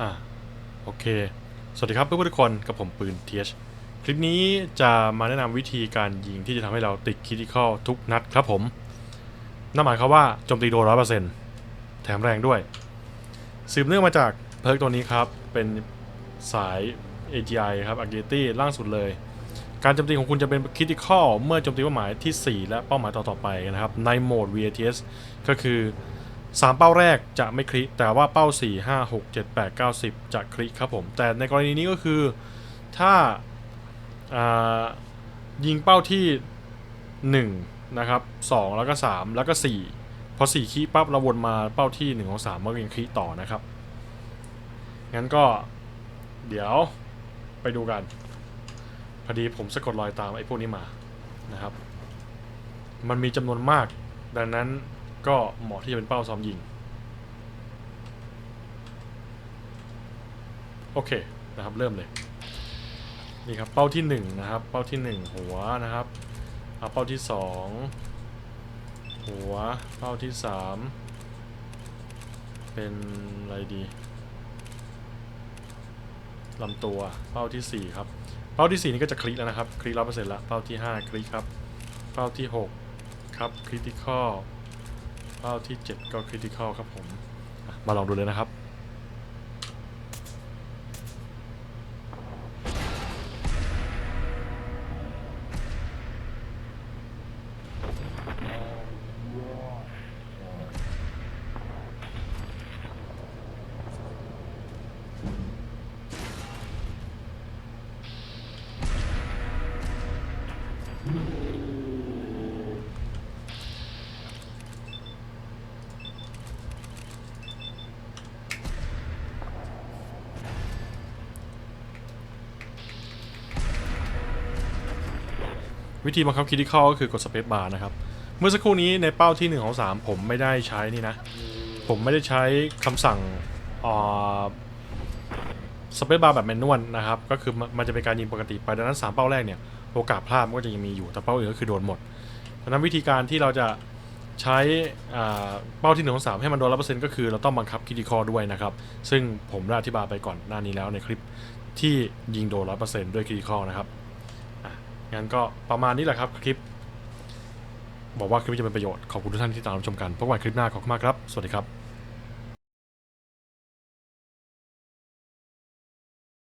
อ่าโอเค สวัสดีครับเพื่อนๆทุกคนกับผมปืน TH คลิปนี้จะมาแนะนำวิธีการยิงที่จะทำให้เราติดคิด i คอลทุกนัดครับผมนั่นหมายความว่าโจมตีโดนร้อยเปอร์เซ็นต์แถมแรงด้วย สืบเนื่องมาจากเพิร์กตัวนี้ครับ เป็นสาย AGI ครับ Agility ล่างสุดเลย การโจมตีของคุณจะเป็นคิด i คอลเมื่อโจมตีเป้าหมายที่ 4 และเป้าหมายต่อๆไปนะครับ ในโหมด VATS ก็คือ 3 เป้าแรกจะไม่คลิแต่ว่าเป้า 4 5 6 7 8 9 10 จะคลิครับผม แต่ในกรณีนี้ก็คือถ้าายิงเป้าที่ 1 นะครับ 2 แล้วก็ 3 แล้วก็ 4 พอ 4คลิปั๊บเราวนมาเป้าที่1ของ3มันก็ยังคลิต่อนะครับ งั้นก็เดี๋ยวไปดูกัน พอดีผมสะกดรอยตามไอ้พวกนี้มานะครับ มันมีจำนวนมากดังนั้น ก็เหมาะที่จะเป็นเป้าซ้อมยิง โอเคนะครับเริ่มเลย นี่ครับเป้าที่หนึ่งนะครับ เป้าที่หนึ่งหัวนะครับเอาเป้าที่สองหัวเป้าที่สามเป็นอะไรดีลำตัวเป้าที่สี่ครับ เป้าที่สี่นี่ก็จะคลิกแล้วนะครับ คลิกร้อยเปอร์เซ็นต์ละเป้าที่ห้าคลิกครับ เป้าที่หกครับคริติคอล ป้าที่ 7 ก็คริติคอลครับผมอะมาลองดูเลยนะครับ วิธีบังคับคริติคอลก็คือกดสเปซบาร์นะครับ เมื่อสักครู่นี้ในเป้าที่1ของ3ผมไม่ได้ใช้นี่นะ ผมไม่ได้ใช้คำสั่งสเปซบาร์แบบแมนนวลนะครับ ก็คือมันจะเป็นการยิงปกติไปดังนั้น 3 เป้าแรกเนี่ยโอกาสพลาดมันก็จะยังมีอยู่แต่เป้าอื่นก็คือโดนหมดดังนั้นวิธีการที่เราจะใช้อ่าเป้าที่1ของ3ให้มันโดนร้อเปอร์เซ็นต์ก็คือเราต้องบังคับคริติคอลด้วยนะครับ ซึ่งผมได้อธิบายไปก่อนหน้านี้แล้วในคลิปที่ยิงโดนร้อยเปอร์เซ็นต์ด้วยคริติคอลนะครับ งั้นก็ประมาณนี้แหละครับคลิป บอกว่าคลิปจะเป็นประโยชน์ ขอบคุณทุกท่านที่ตามรับชมกันพบกันคลิปหน้าขอบคุณมากครับ สวัสดีครับ